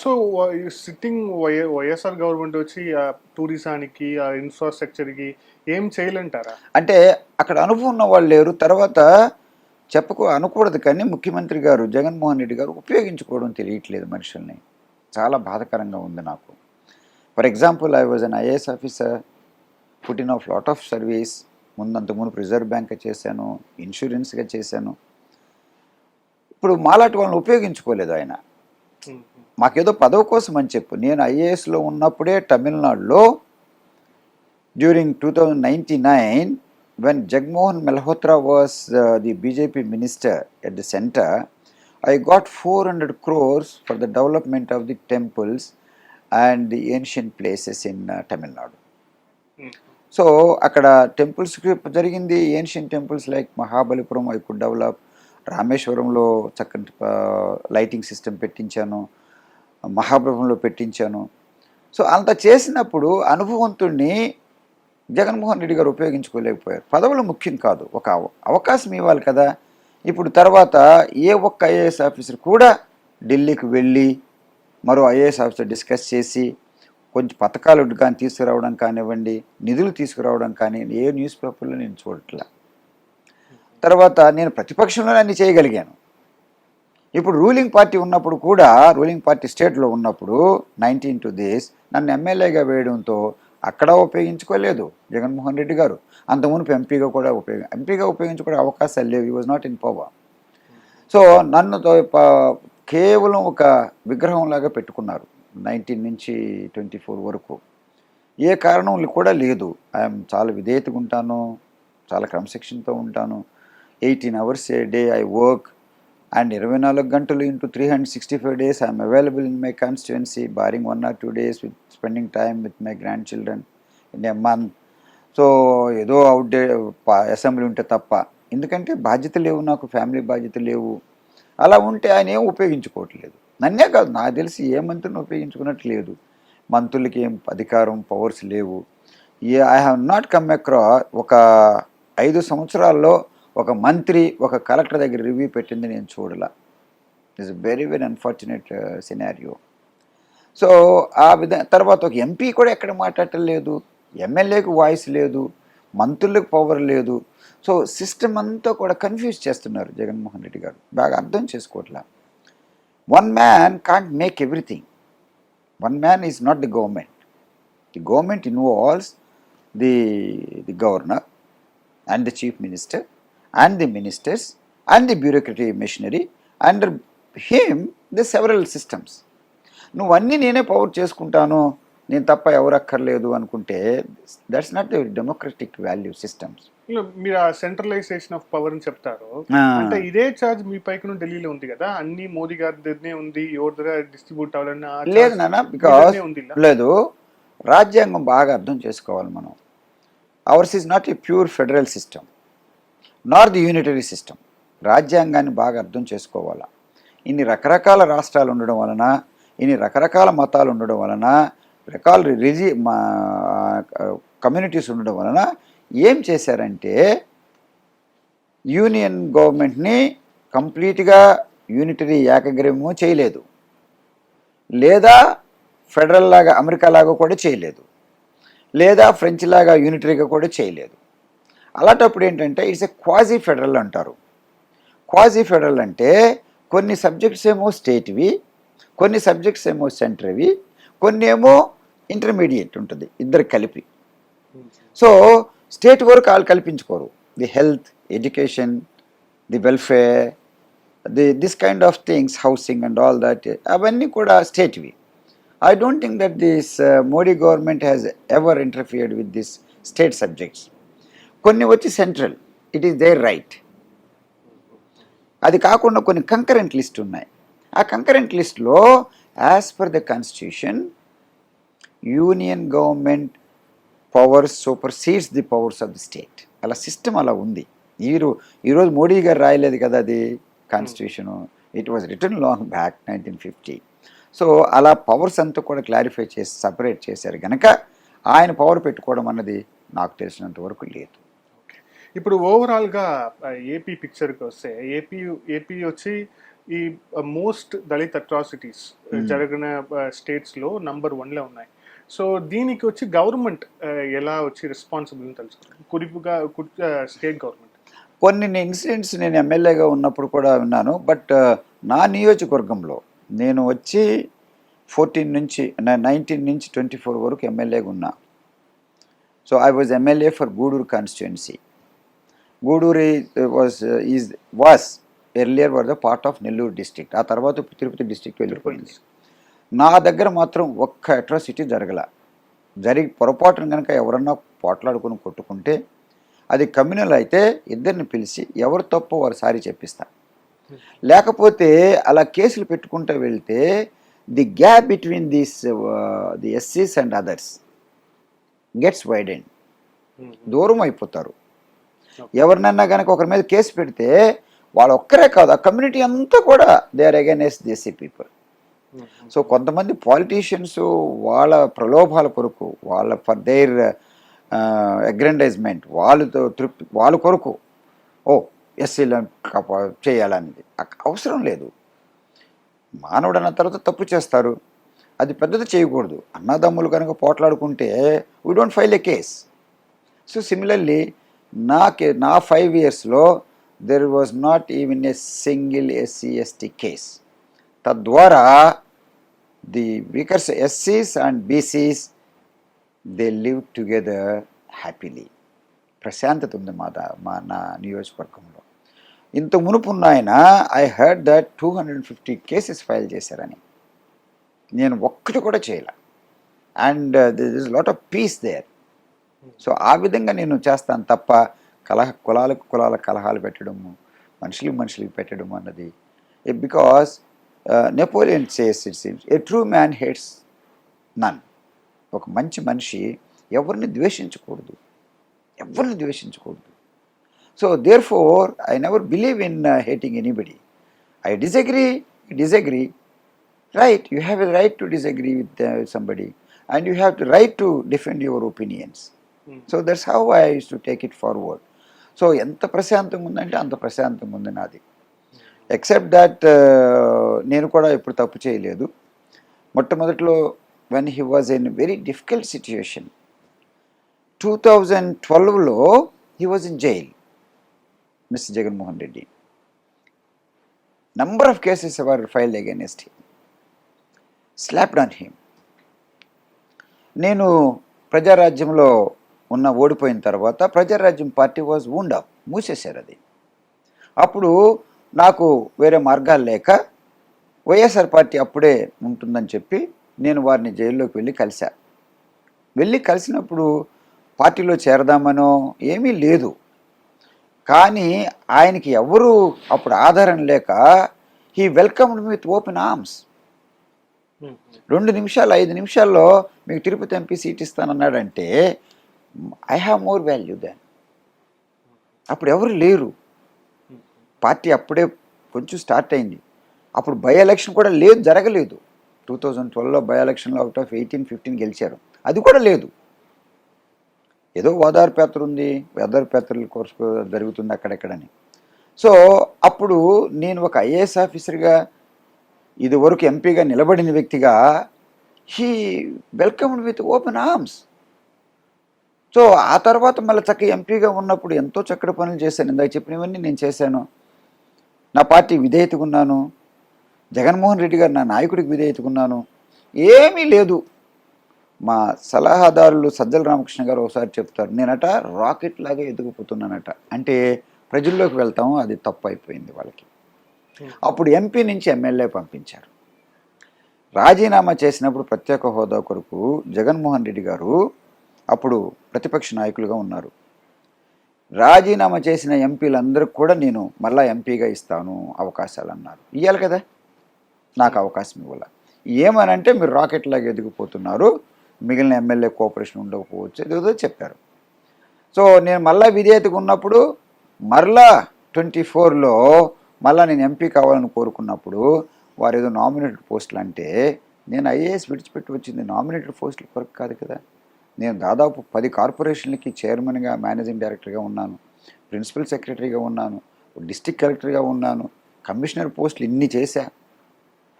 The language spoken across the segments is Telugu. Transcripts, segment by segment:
సో సిట్టింగ్ వైఎస్ఆర్ గవర్నమెంట్ వచ్చి ఆ టూరిజానికి ఆ ఇన్ఫ్రాస్ట్రక్చర్కి ఏం చేయలేంటారా అంటే అక్కడ అనుభవం ఉన్న వాళ్ళు లేరు. తర్వాత చెప్పకు అనకూడదు కానీ ముఖ్యమంత్రి గారు జగన్మోహన్ రెడ్డి గారు ఉపయోగించుకోవడం తెలియట్లేదు మనుషుల్ని. చాలా బాధకరంగా ఉంది నాకు. For example I was an IAS officer putting of lot of service ముందంతకుముందు reserve bank చేశాను ఇన్సూరెన్స్గా చేశాను. ఇప్పుడు మాలాంటి వాళ్ళని ఉపయోగించుకోలేదు ఆయన. మాకేదో పదవి కోసం అని చెప్పు. నేను ఐఏఎస్లో ఉన్నప్పుడే తమిళనాడులో during two thousand ninety nine when Jaganmohan Malhotra was the BJP minister at the centre I got four hundred crores for the development of the temples and the ancient places in Tamil Nadu so అక్కడ టెంపుల్స్ జరిగింది. Ancient temples like Mahabalipuram I could develop రామేశ్వరంలో చక్కటి లైటింగ్ సిస్టమ్ పెట్టించాను. మహాప్రభంలో పెట్టించాను. సో అంత చేసినప్పుడు అనుభవంతుణ్ణి జగన్మోహన్ రెడ్డి గారు ఉపయోగించుకోలేకపోయారు. పదవులు ముఖ్యం కాదు. ఒక అవ- అవకాశం ఇవ్వాలి కదా. ఇప్పుడు తర్వాత ఏ ఒక్క ఐఏఎస్ ఆఫీసర్ కూడా ఢిల్లీకి వెళ్ళి మరో ఐఏఎస్ ఆఫీసర్ డిస్కస్ చేసి కొంచెం పథకాలు కానీ తీసుకురావడం కానివ్వండి నిధులు తీసుకురావడం కానీ ఏ న్యూస్ పేపర్లో నేను చూడట్లా. తర్వాత నేను ప్రతిపక్షంలో అన్ని చేయగలిగాను. ఇప్పుడు రూలింగ్ పార్టీ ఉన్నప్పుడు కూడా రూలింగ్ పార్టీ స్టేట్లో ఉన్నప్పుడు నైన్టీన్ టు దిస్ నన్ను ఎమ్మెల్యేగా వేయడంతో అక్కడ ఉపయోగించుకోలేదు జగన్మోహన్ రెడ్డి గారు. అంత మునుపు ఎంపీగా కూడా ఉపయోగ ఎంపీగా ఉపయోగించుకునే అవకాశాలు లేవు. ఈ was not in power so నన్ను కేవలం ఒక విగ్రహంలాగా పెట్టుకున్నారు నైన్టీన్ నుంచి ట్వంటీ ఫోర్ వరకు. ఏ కారణం కూడా లేదు. ఐఎమ్ చాలా విధేయతగా ఉంటాను చాలా క్రమశిక్షణతో ఉంటాను. Eighteen hours a day I work and ఇరవై నాలుగు గంటలు into three hundred sixty five days I'm available in my constituency barring one or two days with spending time with my grand children in a month so ఏదో అవుట్ డే అసెంబ్లీ ఉంటే తప్ప. ఎందుకంటే బాధ్యత లేవు నాకు ఫ్యామిలీ బాధ్యత లేవు. అలా ఉంటే ఆయన ఏం ఉపయోగించుకోవట్లేదు. నన్నే కాదు నాకు తెలిసి ఏ మంత్రిని ఉపయోగించుకున్నట్టు లేదు మంత్రులకి ఏం అధికారం పవర్స్ లేవు. ఏ I have not come across ఒక ఐదు సంవత్సరాల్లో ఒక మంత్రి ఒక కలెక్టర్ దగ్గర రివ్యూ పెట్టింది నేను చూడలా. It's very very unfortunate scenario so ఆ విధ తర్వాత ఒక ఎంపీ కూడా ఎక్కడ మాట్లాడటం లేదు. ఎమ్మెల్యేకు వాయిస్ లేదు. మంత్రులకు పవర్ లేదు. సో సిస్టమ్ అంతా కూడా కన్ఫ్యూజ్ చేస్తున్నారు జగన్మోహన్ రెడ్డి గారు. బాగా అర్థం చేసుకోవట్లా. One man can't make everything one man is not the government the government involves the the governor and the chief minister and the ministers and the bureaucratic machinery under him the several systems. నువ్వు అన్నీ నేనే పవర్ చేసుకుంటాను నేను తప్ప ఎవరు అక్కర్లేదు అనుకుంటే that's not democratic value systems మీరు ఆ సెంట్రలైజేషన్ ఆఫ్ పవర్ అని చెప్తారు. అంటే ఇదే చార్జ్ మీ పైకి ఢిల్లీలో ఉంది కదా అన్ని మోదీ గారి దగ్గరనే ఉంది ఎవరి దగ్గర డిస్ట్రిబ్యూట్ అవ్వాలని లేదు నాన్న మీ బికాస్. లేదు రాజ్యాంగం బాగా అర్థం చేసుకోవాలి మనం. Ours is not a pure federal system nor the unitary system. రాజ్యాంగాన్ని బాగా అర్థం చేసుకోవాలా. ఇన్ని రకరకాల రాష్ట్రాలు ఉండడం వలన ఇన్ని రకరకాల మతాలు ఉండడం వలన రకాల రిజి మా కమ్యూనిటీస్ ఉండడం వలన ఏం చేశారంటే యూనియన్ గవర్నమెంట్ని కంప్లీట్గా యూనిటరీ ఏకగ్రీవము చేయలేదు. లేదా ఫెడరల్ లాగా అమెరికా లాగా కూడా చేయలేదు. లేదా ఫ్రెంచ్ లాగా యూనిటరీగా కూడా చేయలేదు. అలాంటప్పుడు ఏంటంటే ఇట్స్ ఎ క్వాజీ ఫెడరల్ అంటారు. క్వాజీ ఫెడరల్ అంటే కొన్ని సబ్జెక్ట్స్ ఏమో స్టేట్వి కొన్ని సబ్జెక్ట్స్ ఏమో సెంటర్వి కొన్ని ఏమో ఇంటర్మీడియట్ ఉంటుంది ఇద్దరు కలిపి. సో స్టేట్ వరకు వాళ్ళు కల్పించుకోరు. The health education the welfare the this kind of things housing and all that అవన్నీ కూడా స్టేట్వి. I don't think that this Modi government has ever interfered with this state subjects. కొన్ని వచ్చి central it is there right అది కాకుండా కొన్ని కంకరెంట్ లిస్ట్ ఉన్నాయి. ఆ కంకరెంట్ లిస్ట్లో as per the constitution union government powers supersedes the powers of the state అలా సిస్టమ్ అలా ఉంది. ఈరో ఈరోజు మోడీ గారు రాయలేదు కదా అది? Constitution it was written long back nineteen fifty so అలా పవర్స్ అంతా కూడా క్లారిఫై చేసి సపరేట్ చేశారు కనుక ఆయన పవర్ పెట్టుకోవడం అన్నది నాకు తెలిసినంత వరకు లేదు. ఇప్పుడు ఓవరాల్గా ఏపీ పిక్చర్కి వస్తే ఏపీ ఏపీ వచ్చి ఈ మోస్ట్ దళిత్ అట్రాసిటీస్ జరిగిన స్టేట్స్లో నంబర్ వన్లో ఉన్నాయి. సో దీనికి వచ్చి గవర్నమెంట్ ఎలా వచ్చి రెస్పాన్సిబుల్ తెలుసుకోవాలి కురిపుగా స్టేట్ గవర్నమెంట్ కొన్ని ఇన్సిడెంట్స్ నేను ఎమ్మెల్యేగా ఉన్నప్పుడు కూడా విన్నాను. బట్ నా నియోజకవర్గంలో నేను వచ్చి ఫోర్టీన్ నుంచి నైన్టీన్ నుంచి ట్వంటీ ఫోర్ వరకు ఎమ్మెల్యేగా ఉన్నా. So I was MLA for Gudur constituency Gudur was is was earlier were the part of Nellore district ఆ తర్వాత తిరుపతి డిస్ట్రిక్ట్ వెళ్ళిపోయింది. నా దగ్గర మాత్రం ఒక్క అట్రాసిటీ జరగల. జరిగి పొరపాటున కనుక ఎవరన్నా పోట్లాడుకుని కొట్టుకుంటే అది కమ్యూనల్ అయితే ఇద్దరిని పిలిచి ఎవరు తప్పు వారు సారీ చెప్పిస్తా. లేకపోతే అలా కేసులు పెట్టుకుంటూ వెళ్తే the gap between these the ఎస్సీస్ and others gets widened దూరం అయిపోతారు. ఎవరినన్నా కనుక ఒకరి మీద కేసు పెడితే వాళ్ళు ఒక్కరే కాదు ఆ కమ్యూనిటీ అంతా కూడా they are against these people so కొంతమంది పాలిటీషియన్స్ వాళ్ళ ప్రలోభాల కొరకు వాళ్ళ ఫర్ దేర్ అగ్రెండైజ్మెంట్ వాళ్ళతో తృప్తి వాళ్ళ కొరకు ఓ ఎస్సీలను చేయాలనేది. అవసరం లేదు. మానవుడు అన్న తర్వాత తప్పు చేస్తారు. అది పెద్దది చేయకూడదు. అన్నదమ్ములు కనుక పోట్లాడుకుంటే we don't file a case so similarly నా కే నా ఫైవ్ ఇయర్స్లో there was not even a single SC ST case తద్వారా the weakers ఎస్సీస్ and BCs they live together happily ప్రశాంతత ఉంది మా దా మా నా నియోజకవర్గంలో. ఇంత మునుపు ఉన్న ఆయన I heard that two hundred fifty cases file చేశారని. నేను ఒక్కటి కూడా చేయలే. And this is lot of peace there so ఆ విధంగా నేను చేస్తాను తప్ప కలహ కులాలకు కులాల కలహాలు పెట్టడము మనుషులకు మనుషులకి పెట్టడం అన్నది. Because Napoleon says it seems a true man hates none ఒక మంచి మనిషి ఎవరిని ద్వేషించకూడదు. ఎవరిని ద్వేషించకూడదు. So there for I never believe in hating anybody I disagree disagree right you have a right to disagree with somebody and you have to right to defend your opinions so that's how I use to take it forward so ఎంత ప్రశాంతంగా ఉందంటే అంత ప్రశాంతంగా ఉంది నాది. ఎక్సెప్ట్ దట్ నేను కూడా ఎప్పుడు తప్పు చేయలేదు. మొట్టమొదట్లో when he was in very difficult situation two thousand ట్వెల్వ్లో he was in jail mister Jaganmohan Reddy number of cases ever filed against him slapped on him నేను ప్రజారాజ్యంలో ఉన్న ఓడిపోయిన తర్వాత Prajarajyam party was wound up మూసేశారు అది. అప్పుడు నాకు వేరే మార్గాలు లేక వైఎస్ఆర్ పార్టీ అప్పుడే ఉంటుందని చెప్పి నేను వారిని జైల్లోకి వెళ్ళి కలిశా. వెళ్ళి కలిసినప్పుడు పార్టీలో చేరదామనో ఏమీ లేదు. కానీ ఆయనకి ఎవరు అప్పుడు ఆధారం లేక he welcomed with open arms. రెండు నిమిషాలు ఐదు నిమిషాల్లో మీకు Tirupati MP seat ఇస్తానన్నాడంటే I have more value than అప్పుడు ఎవరు లేరు. పార్టీ అప్పుడే కొంచెం స్టార్ట్ అయింది. అప్పుడు బై ఎలక్షన్ కూడా లేదు జరగలేదు. టూ థౌజండ్ ట్వెల్వ్లో బై ఎలక్షన్లో అవుట్ ఆఫ్ ఎయిటీన్ ఫిఫ్టీన్ గెలిచారు. అది కూడా లేదు. ఏదో ఓదార్ పేపర్ ఉంది ఓదారు పేపర్ల కోర్సు జరుగుతుంది అక్కడెక్కడని. సో అప్పుడు నేను ఒక ఐఏఎస్ ఆఫీసర్గా ఇది వరకు ఎంపీగా నిలబడిన వ్యక్తిగా he welcomed with open arms so ఆ తర్వాత మళ్ళీ చక్కగా ఎంపీగా ఉన్నప్పుడు ఎంతో చక్కటి పనులు చేశాను. ఇందాక చెప్పినవన్నీ నేను చేశాను. నా పార్టీ విధేయతగా ఉన్నాను. జగన్మోహన్ రెడ్డి గారు నా నాయకుడికి విధేయతగా ఉన్నాను. ఏమీ లేదు. మా సలహాదారులు సజ్జల రామకృష్ణ గారు ఒకసారి చెప్తారు నేనట రాకెట్ లాగా ఎదుగుపోతున్నానట. అంటే ప్రజల్లోకి వెళ్తాము అది తప్పు అయిపోయింది వాళ్ళకి. అప్పుడు ఎంపీ నుంచి ఎమ్మెల్యే పంపించారు. రాజీనామా చేసినప్పుడు ప్రత్యేక హోదా కొరకు జగన్మోహన్ రెడ్డి గారు అప్పుడు ప్రతిపక్ష నాయకులుగా ఉన్నారు. రాజీనామా చేసిన ఎంపీలందరికీ కూడా నేను మళ్ళా ఎంపీగా ఇస్తాను అవకాశాలు అన్నారు ఇవ్వాలి కదా? నాకు అవకాశం ఇవ్వాలి. ఏమనంటే మీరు రాకెట్ లాగా ఎదిగిపోతున్నారు. మిగిలిన ఎమ్మెల్యే కోఆపరేషన్ ఉండకపోవచ్చు ఏదో చెప్పారు. సో నేను మళ్ళా విధేయతగా ఉన్నప్పుడు మరలా ట్వంటీ ఫోర్లో మళ్ళా నేను ఎంపీ కావాలని కోరుకున్నప్పుడు వారు ఏదో నామినేటెడ్ పోస్టులు అంటే నేను ఐఏఎస్ విడిచిపెట్టి వచ్చింది నామినేటెడ్ పోస్టుల కొరకు కాదు కదా? నేను దాదాపు పది కార్పొరేషన్లకి చైర్మన్గా మేనేజింగ్ డైరెక్టర్గా ఉన్నాను. ప్రిన్సిపల్ సెక్రటరీగా ఉన్నాను. డిస్టిక్ కలెక్టర్గా ఉన్నాను. కమిషనర్ పోస్టులు ఇన్ని చేశా.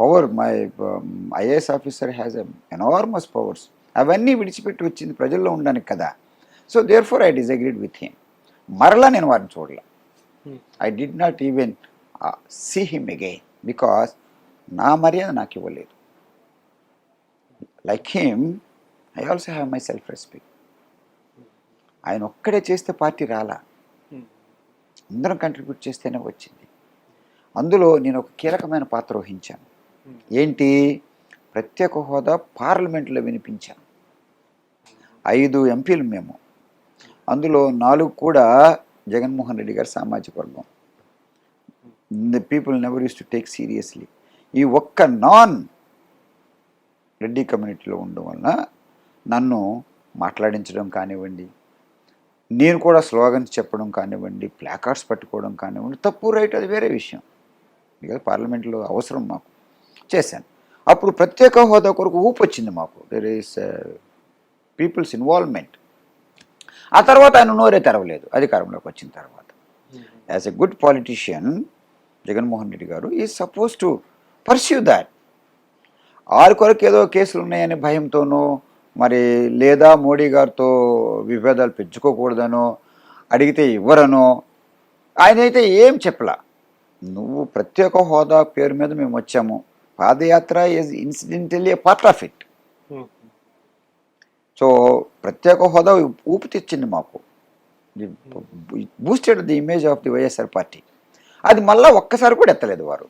Power my IAS officer has enormous powers. అవన్నీ విడిచిపెట్టి వచ్చింది ప్రజల్లో ఉండడానికి కదా. So there for I disagreed with him మరలా నేను వారిని చూడలే. I did not even see him again because నా మర్యాద నాకు ఇవ్వలేదు. Like him I also have my self respect ఆయన ఒక్కడే చేస్తే పార్టీ రాలా. Hmm. అందరం కంట్రిబ్యూట్ చేస్తేనే వచ్చింది. అందులో నేను ఒక కీలకమైన పాత్ర వహించాను. Hmm. ఏంటి? ప్రత్యేక హోదా పార్లమెంట్లో వినిపించాను. ఐదు ఎంపీలు మేము. అందులో నాలుగు కూడా జగన్మోహన్ రెడ్డి గారి సామాజిక వర్గం. The people never use to take seriously ఈ ఒక్క నాన్ రెడ్డి కమ్యూనిటీలో ఉండడం వలన నన్ను మాట్లాడించడం కానివ్వండి నేను కూడా స్లోగన్స్ చెప్పడం కానివ్వండి ప్లాకార్డ్స్ పట్టుకోవడం కానివ్వండి తప్పు రైట్ అది వేరే విషయం. బికాజ్ పార్లమెంట్లో అవసరం మాకు. చేశాను. అప్పుడు ప్రత్యేక హోదా కొరకు ఊపు వచ్చింది మాకు. దెర్ ఈస్ పీపుల్స్ ఇన్వాల్వ్మెంట్ ఆ తర్వాత ఆయన నోరే తెరవలేదు. అధికారంలోకి వచ్చిన తర్వాత. As a good politician Jaganmohan Reddy గారు ఈ సపోజ్ టు పర్స్యూ దాట్ ఆరు కొరకు ఏదో కేసులు ఉన్నాయనే భయంతోనో మరి లేదా మోడీ గారితో విభేదాలు పెంచుకోకూడదనో అడిగితే ఇవ్వరనో ఆయన అయితే ఏం చెప్పలా? నువ్వు ప్రత్యేక హోదా పేరు మీద మేము వచ్చాము. Padayatra is incidentally part of it Hmm. So ప్రత్యేక హోదా ఊపు తెచ్చింది మాకు. Boosted the image of the YSR party. అది మళ్ళా ఒక్కసారి కూడా ఎత్తలేదు వారు.